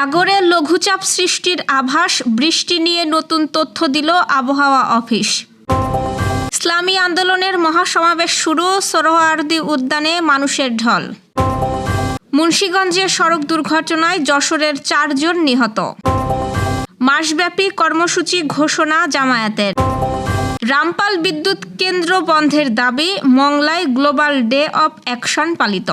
সাগরে লঘুচাপ সৃষ্টির আভাস, বৃষ্টি নিয়ে নতুন তথ্য দিল আবহাওয়া অফিস। ইসলামী আন্দোলনের মহাসমাবেশ শুরু সোহরাওয়ার্দী উদ্যানে মানুষের ঢল। মুন্সীগঞ্জে সড়ক দুর্ঘটনায় যশোরের চারজন নিহত। মাসব্যাপী কর্মসূচি ঘোষণা জামায়াতের। রামপাল বিদ্যুৎ কেন্দ্র বন্ধের দাবি, মংলায় গ্লোবাল ডে অব অ্যাকশন পালিত।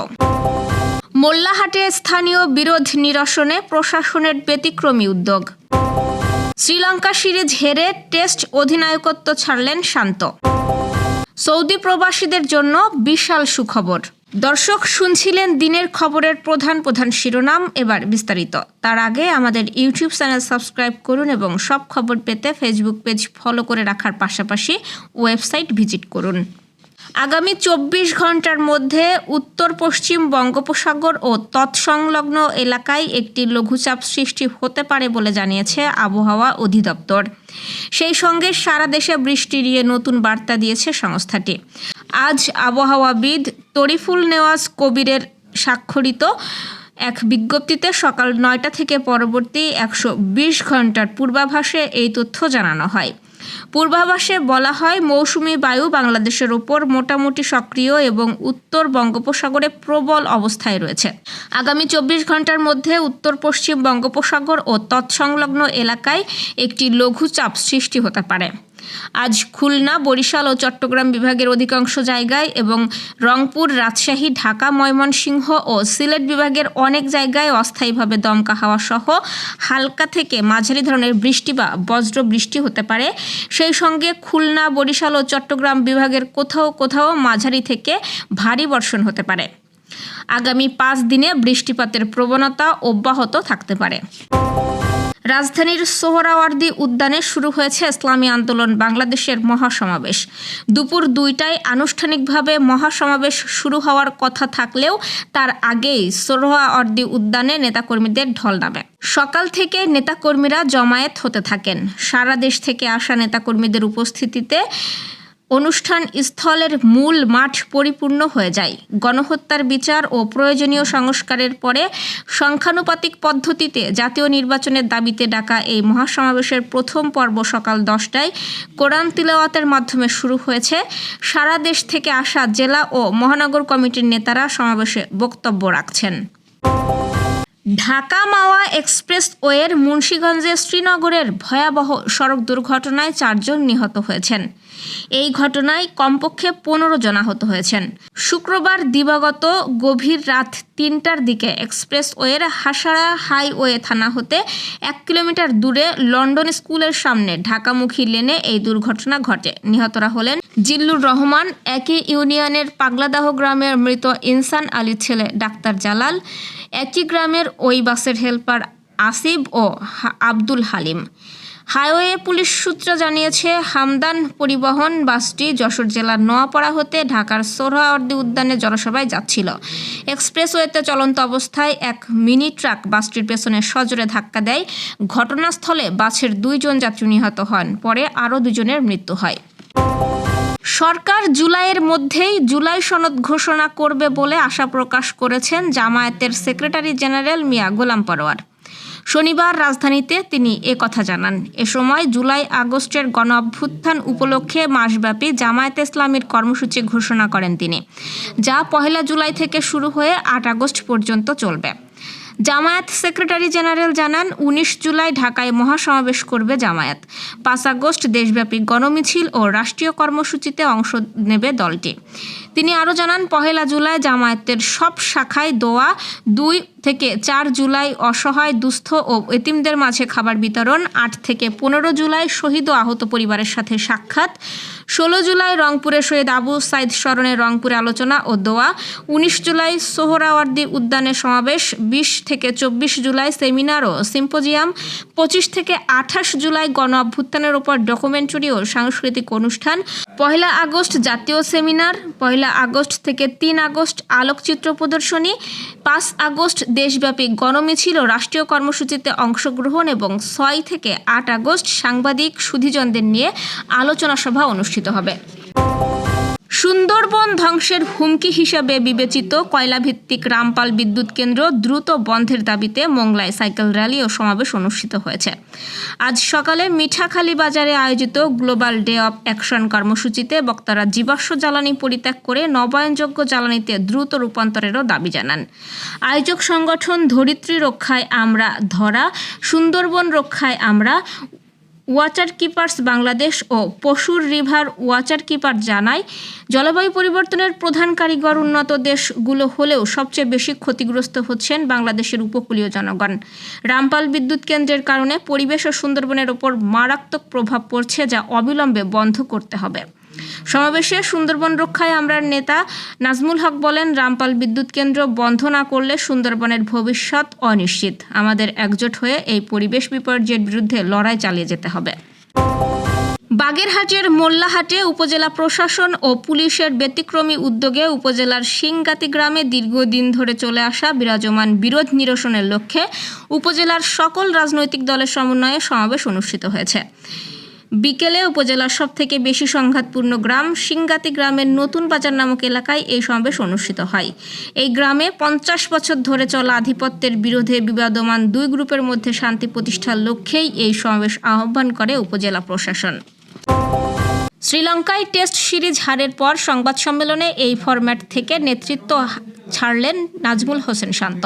মোল্লাহাটে স্থানীয় বিরোধ নিরসনে প্রশাসনের ব্যতিক্রমী উদ্যোগ। শ্রীলঙ্কা সিরিজ হেরে টেস্ট অধিনায়কত্ব ছাড়লেন শান্ত। সৌদি প্রবাসীদের জন্য বিশাল সুখবর। দর্শক শুনছিলেন দিনের খবরের প্রধান প্রধান শিরোনাম, এবার বিস্তারিত। তার আগে আমাদের ইউটিউব চ্যানেল সাবস্ক্রাইব করুন এবং সব খবর পেতে ফেসবুক পেজ ফলো করে রাখার পাশাপাশি ওয়েবসাইট ভিজিট করুন। আগামী চব্বিশ ঘণ্টার মধ্যে উত্তর, পশ্চিম বঙ্গোপসাগর ও তৎসংলগ্ন এলাকায় একটি লঘুচাপ সৃষ্টি হতে পারে বলে জানিয়েছে আবহাওয়া অধিদপ্তর। সেই সঙ্গে সারা দেশে বৃষ্টি নিয়ে নতুন বার্তা দিয়েছে সংস্থাটি। আজ আবহাওয়াবিদ তরিফুল নেওয়াজ কবিরের স্বাক্ষরিত এক বিজ্ঞপ্তিতে সকাল নয়টা থেকে পরবর্তী একশো বিশ ঘণ্টার পূর্বাভাসে এই তথ্য জানানো হয়। পূর্বাভাসে বলা হয়, মৌসুমি বায়ু বাংলাদেশের ওপর মোটামুটি সক্রিয় এবং উত্তর বঙ্গোপসাগরে প্রবল অবস্থায় রয়েছে। আগামী চব্বিশ ঘণ্টার মধ্যে উত্তর, পশ্চিম বঙ্গোপসাগর ও তৎসংলগ্ন এলাকায় একটি লঘুচাপ সৃষ্টি হতে পারে। আজ খুলনা, বরিশাল ও চট্টগ্রাম বিভাগের অধিকাংশ জায়গায় এবং রংপুর, রাজশাহী, ঢাকা, ময়মনসিংহ ও সিলেট বিভাগের অনেক জায়গায় অস্থায়ীভাবে দমকা হাওয়া সহ হালকা থেকে মাঝারি ধরনের বৃষ্টি বা বজ্র বৃষ্টি হতে পারে। সেই সঙ্গে খুলনা, বরিশাল ও চট্টগ্রাম বিভাগের কোথাও কোথাও মাঝারি থেকে ভারী বর্ষণ হতে পারে। আগামী পাঁচ দিনে বৃষ্টিপাতের প্রবণতা অব্যাহত থাকতে পারে। রাজধানীর সোহরাওয়ার্দি উদ্যানে শুরু হয়েছে ইসলামী আন্দোলন, বাংলাদেশের মহাসমাবেশ। দুপুর দুইটায় আনুষ্ঠানিকভাবে মহাসমাবেশ শুরু হওয়ার কথা থাকলেও তার আগেই সোহরাওয়ার্দী উদ্যানে নেতাকর্মীদের ঢল নামে। সকাল থেকে নেতাকর্মীরা জমায়েত হতে থাকেন। সারা দেশ থেকে আসা নেতাকর্মীদের উপস্থিতিতে অনুষ্ঠান স্থলের মূল মাঠ পরিপূর্ণ হয়ে যায়। গণহত্যার বিচার ও প্রয়োজনীয় সংস্কারের পরে সংখ্যানুপাতিক পদ্ধতিতে জাতীয় নির্বাচনের দাবিতে ডাকা এই মহাসমাবেশের প্রথম পর্ব সকাল দশটায় কোরআন তিলাওয়াতের মাধ্যমে শুরু হয়েছে। সারা দেশ থেকে আসা জেলা ও মহানগর কমিটির নেতারা সমাবেশে বক্তব্য রাখছেন। ঢাকা মাওয়া এক্সপ্রেসওয়ের মুন্সীগঞ্জে শ্রীনগরের ভয়াবহ সড়ক দুর্ঘটনায় চারজন নিহত হয়েছেন। এই ঘটনায় কমপক্ষে পনেরো জন আহত হয়েছেন। শুক্রবার দিবাগত গভীর রাত তিনটার দিকে এক্সপ্রেসওয়ের হাসাড়া হাইওয়ে থানা হতে এক কিলোমিটার দূরে লন্ডন স্কুলের সামনে ঢাকামুখী লেনে এই দুর্ঘটনা ঘটে। নিহতরা হলেন জিল্লুর রহমান, একই ইউনিয়নের পাগলাদাহ গ্রামের মৃত ইনসান আলীর ছেলে ডাক্তার জালাল, একই গ্রামের ওই বাসের হেল্পার আসিব ও আব্দুল হালিম। হাইওয়ে পুলিশ সূত্র জানিয়েছে, হামদান পরিবহন বাসটি যশোর জেলার নোয়াপাড়া হতে ঢাকার সোহরাওয়ার্দী উদ্যানে জনসভায় যাচ্ছিল। এক্সপ্রেসওয়েতে চলন্ত অবস্থায় এক মিনি ট্রাক বাসটির পেছনে সজোরে ধাক্কা দেয়। ঘটনাস্থলে বাসের দুইজন যাত্রী নিহত হন, পরে আরও দুজনের মৃত্যু হয়। সরকার জুলাইয়ের মধ্যেই জুলাই সনদ ঘোষণা করবে বলে আশা প্রকাশ করেছেন জামায়াতের সেক্রেটারি জেনারেল মিয়া গোলাম পরোয়ার। শনিবার রাজধানীতে তিনি এ কথা জানান। এ সময় জুলাই আগস্টের গণ অভ্যুত্থান উপলক্ষে মাসব্যাপী জামায়াতে ইসলামীর কর্মসূচি ঘোষণা করেন তিনি, যা পহেলা জুলাই থেকে শুরু হয়ে আট আগস্ট পর্যন্ত চলবে। জামায়াত সেক্রেটারি জেনারেল জানান, উনিশ জুলাই ঢাকায় মহাসমাবেশ করবে জামায়াত। পাঁচ আগস্ট দেশব্যাপী গণমিছিল ও রাষ্ট্রীয় কর্মসূচিতে অংশ নেবে দলটি। তিনি আরও জানান, পহেলা জুলাই জামায়াতের সব শাখায় দোয়া, দুই থেকে চার জুলাই অসহায়, দুস্থ ও এতিমদের মাঝে খাবার বিতরণ, আট থেকে পনেরো জুলাই শহীদ ও আহত পরিবারের সাথে সাক্ষাৎ, ষোলো জুলাই রংপুরে শহীদ আবু সাইদ স্মরণে রংপুরে আলোচনা ও দোয়া, উনিশ জুলাই সোহরাওয়ার্দী উদ্যানে সমাবেশ, বিশ থেকে চব্বিশ জুলাই সেমিনার ও সিম্পোজিয়াম, পঁচিশ থেকে আঠাশ জুলাই গণ অভ্যুত্থানের ওপর ডকুমেন্টারি ও সাংস্কৃতিক অনুষ্ঠান পয়লা আগস্ট জাতীয় সেমিনার, পয়লা আগস্ট থেকে তিন আগস্ট আলোকচিত্র প্রদর্শনী, পাঁচ আগস্ট দেশব্যাপী গণমিছিল ছিল রাষ্ট্রীয় কর্মসূচিতে অংশগ্রহণ এবং ছয় থেকে আট আগস্ট সাংবাদিক সুধিজনদের নিয়ে আলোচনা সভা অনুষ্ঠিত হবে। সুন্দরবন ধ্বংসের হুমকি হিসেবে বিবেচিত কয়লাভিত্তিক রামপাল বিদ্যুৎ কেন্দ্র দ্রুত বন্ধের দাবিতে মোংলায় সাইকেল র্যালি ও সমাবেশ অনুষ্ঠিত হয়েছে। আজ সকালে মিঠাখালী বাজারে আয়োজিত গ্লোবাল ডে অফ অ্যাকশন কর্মসূচিতে বক্তারা জীবাশ্ম জ্বালানি পরিত্যাগ করে নবায়নযোগ্য জ্বালানিতে দ্রুত রূপান্তরেরও দাবি জানান। আয়োজক সংগঠন ধরিত্রী রক্ষায় আমরা ধরা, সুন্দরবন রক্ষায় আমরা ওয়াটার কিপার্স বাংলাদেশ ও পশুর রিভার ওয়াটার কিপার জানায়, জলবায়ু পরিবর্তনের প্রধান কারিগর উন্নত দেশগুলো হলেও সবচেয়ে বেশি ক্ষতিগ্রস্ত হচ্ছেন বাংলাদেশের উপকূলীয় জনগণ। রামপাল বিদ্যুৎ কেন্দ্রের কারণে পরিবেশ ও সুন্দরবনের ওপর মারাত্মক প্রভাব পড়ছে যা অবিলম্বে বন্ধ করতে হবে। সমাবেশে সুন্দরবন রক্ষায় আমরার নেতা নাজমুল হক বলেন, রামপাল বিদ্যুৎ কেন্দ্র বন্ধ না করলে সুন্দরবনের ভবিষ্যৎ অনিশ্চিত। আমাদের একজোট হয়ে এই পরিবেশ বিপর্যয়ের বিরুদ্ধে লড়াই চালিয়ে যেতে হবে। বাগেরহাটের মোল্লাহাটে উপজেলা প্রশাসন ও পুলিশের ব্যতিক্রমী উদ্যোগে উপজেলার সিংগাতি গ্রামে দীর্ঘদিন ধরে চলে আসা বিরাজমান বিরোধ নিরসনের লক্ষ্যে উপজেলার সকল রাজনৈতিক দলের সমন্বয়ে সমাবেশ অনুষ্ঠিত হয়েছে। বিকেলে উপজেলার সব থেকে বেশি সংঘাতপূর্ণ গ্রাম সিংগাতি গ্রামের নতুন বাজার নামক এলাকায় এই সমাবেশ অনুষ্ঠিত হয়। এই গ্রামে পঞ্চাশ বছর ধরে চলা আধিপত্যের বিরোধে বিবাদমান দুই গ্রুপের মধ্যে শান্তি প্রতিষ্ঠার লক্ষ্যেই এই সমাবেশ আহ্বান করে উপজেলা প্রশাসন। শ্রীলঙ্কায় টেস্ট সিরিজ হারের পর সংবাদ সম্মেলনে এই ফরম্যাট থেকে নেতৃত্ব ছাড়লেন নাজমুল হোসেন শান্ত।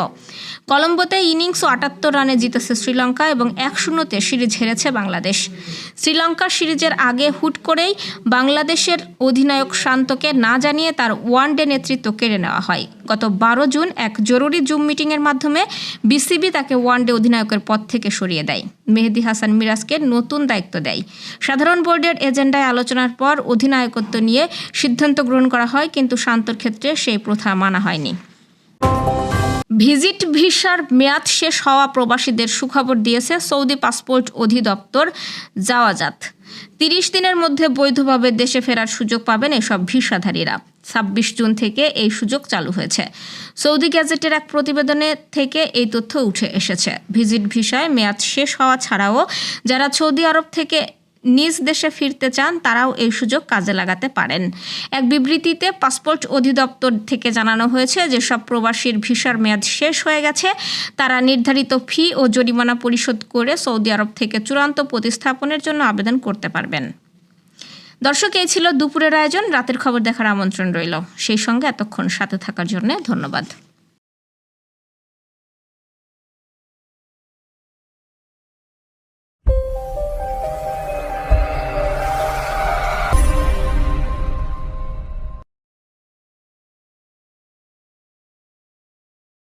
কলম্বোতে ইনিংস আটাত্তর রানে জিতেছে শ্রীলঙ্কা এবং এক শূন্যতে সিরিজ হেরেছে বাংলাদেশ। শ্রীলঙ্কা সিরিজের আগে হুট করেই বাংলাদেশের অধিনায়ক শান্তকে না জানিয়ে তার ওয়ানডে নেতৃত্ব কেড়ে নেওয়া হয়। গত বারো জুন এক জরুরি জুম মিটিংয়ের মাধ্যমে বিসিবি তাকে ওয়ানডে অধিনায়কের পদ থেকে সরিয়ে দেয়। মেহেদি হাসান মিরাজকে নতুন দায়িত্ব দেয়। সাধারণ বোর্ডের এজেন্ডায় আলোচনার পর অধিনায়কত্ব নিয়ে সিদ্ধান্ত গ্রহণ করা হয়, কিন্তু শান্তর ক্ষেত্রে সেই প্রথা মানা হয়নি। ভিজিট ভিসার মেয়াদ শেষ হওয়া প্রবাসীদের সুখবর দিয়েছে সৌদি পাসপোর্ট অধিদপ্তর জাওয়াজাত। তিরিশ দিনের মধ্যে বৈধভাবে দেশে ফেরার সুযোগ পাবেন এসব ভিসাধারীরা। ছাব্বিশ জুন থেকে এই সুযোগ চালু হয়েছে। সৌদি গ্যাজেটের এক প্রতিবেদনে থেকে এই তথ্য উঠে এসেছে। ভিজিট ভিসায় মেয়াদ শেষ হওয়া ছাড়াও যারা সৌদি আরব থেকে নিজ দেশে ফিরতে চান, তারাও এই সুযোগ কাজে লাগাতে পারেন। এক বিবৃতিতে পাসপোর্ট অধিদপ্তর থেকে জানানো হয়েছে যে, সব প্রবাসীর ভিসার মেয়াদ শেষ হয়ে গেছে। তারা নির্ধারিত ফি ও জরিমানা পরিশোধ করে সৌদি আরব থেকে চূড়ান্ত প্রতিস্থাপনের জন্য আবেদন করতে পারবেন। দর্শক, এই ছিল দুপুরের আয়োজন। রাতের খবর দেখার আমন্ত্রণ রইল। সেই সঙ্গে এতক্ষণ সাথে থাকার জন্য ধন্যবাদ।